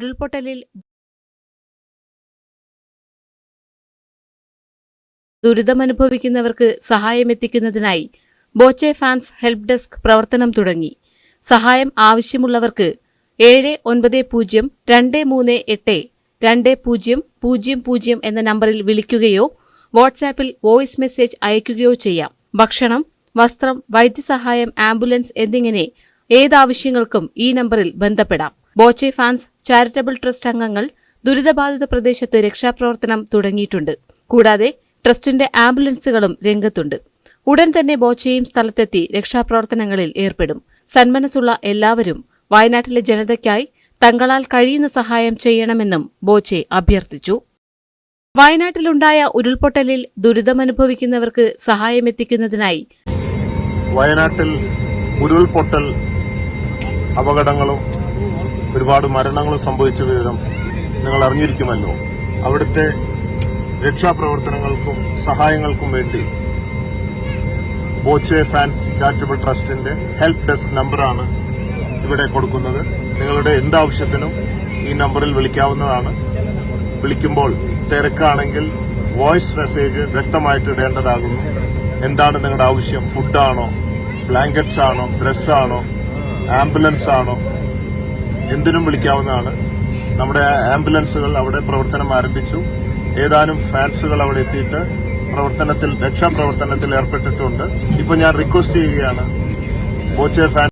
ഉരുൾപൊട്ടലിൽ ദുരിതമനുഭവിക്കുന്നവർക്ക് സഹായമെത്തിക്കുന്നതിനായി ബോച്ചെ ഫാൻസ് ഹെൽപ്പ് ഡെസ്ക് പ്രവർത്തനം തുടങ്ങി. സഹായം ആവശ്യമുള്ളവർക്ക് ഏഴ് ഒൻപത് പൂജ്യം രണ്ട് മൂന്ന് എട്ട് രണ്ട് പൂജ്യം പൂജ്യം പൂജ്യം എന്ന നമ്പറിൽ വിളിക്കുകയോ വാട്സാപ്പിൽ വോയിസ് മെസ്സേജ് അയയ്ക്കുകയോ ചെയ്യാം. ഭക്ഷണം വസ്ത്രം വൈദ്യസഹായം ആംബുലൻസ് എന്നിങ്ങനെ ഏതാവശ്യങ്ങൾക്കും ഈ നമ്പറിൽ ബന്ധപ്പെടാം. ബോച്ചെ ഫാൻസ് ചാരിറ്റബിൾ ട്രസ്റ്റ് അംഗങ്ങൾ ദുരിതബാധിത പ്രദേശത്ത് രക്ഷാപ്രവർത്തനം തുടങ്ങിയിട്ടുണ്ട്. കൂടാതെ ട്രസ്റ്റിന്റെ ആംബുലൻസുകളും രംഗത്തുണ്ട്. ഉടൻ തന്നെ ബോച്ചയും സ്ഥലത്തെത്തി രക്ഷാപ്രവർത്തനങ്ങളിൽ ഏർപ്പെടും. സന്മനസ്സുള്ള എല്ലാവരും വയനാട്ടിലെ ജനതയ്ക്കായി തങ്ങളാൽ കഴിയുന്ന സഹായം ചെയ്യണമെന്നും ബോച്ചെ അഭ്യർത്ഥിച്ചു. വയനാട്ടിലുണ്ടായ ഉരുൾപൊട്ടലിൽ ദുരിതമനുഭവിക്കുന്നവർക്ക് സഹായമെത്തിക്കുന്നതിനായി വയനാട്ടിൽ ഉരുൾപൊട്ടൽ അപകടങ്ങളും ഒരുപാട് മരണങ്ങൾ സംഭവിച്ച വിവരം നിങ്ങൾ അറിഞ്ഞിരിക്കുമല്ലോ. അവിടുത്തെ രക്ഷാപ്രവർത്തനങ്ങൾക്കും സഹായങ്ങൾക്കും വേണ്ടി ബോച്ചെ ഫാൻസ് ചാരിറ്റബിൾ ട്രസ്റ്റിന്റെ ഹെൽപ്പ് ഡെസ്ക് നമ്പറാണ് ഇവിടെ കൊടുക്കുന്നത്. നിങ്ങളുടെ എന്താവശ്യത്തിനും ഈ നമ്പറിൽ വിളിക്കാവുന്നതാണ്. വിളിക്കുമ്പോൾ തിരക്കാണെങ്കിൽ വോയിസ് മെസ്സേജ് വ്യക്തമായിട്ട് ഇടേണ്ടതാകുന്നു. എന്താണ് നിങ്ങളുടെ ആവശ്യം? ഫുഡാണോ? ബ്ലാങ്കറ്റ്സ് ആണോ ഡ്രസ്സാണോ? ആംബുലൻസ് ആണോ എന്തിനും വിളിക്കാവുന്നതാണ്. നമ്മുടെ ആംബുലൻസുകൾ അവിടെ പ്രവർത്തനം ആരംഭിച്ചു. ഏതാനും ഫാൻസുകൾ അവിടെ എത്തിയിട്ട് പ്രവർത്തനത്തിൽ രക്ഷാപ്രവർത്തനത്തിൽ ഏർപ്പെട്ടിട്ടുണ്ട്. ഇപ്പൊ ഞാൻ റിക്വസ്റ്റ് ചെയ്യുകയാണ് ബോച്ചെ ഫാൻ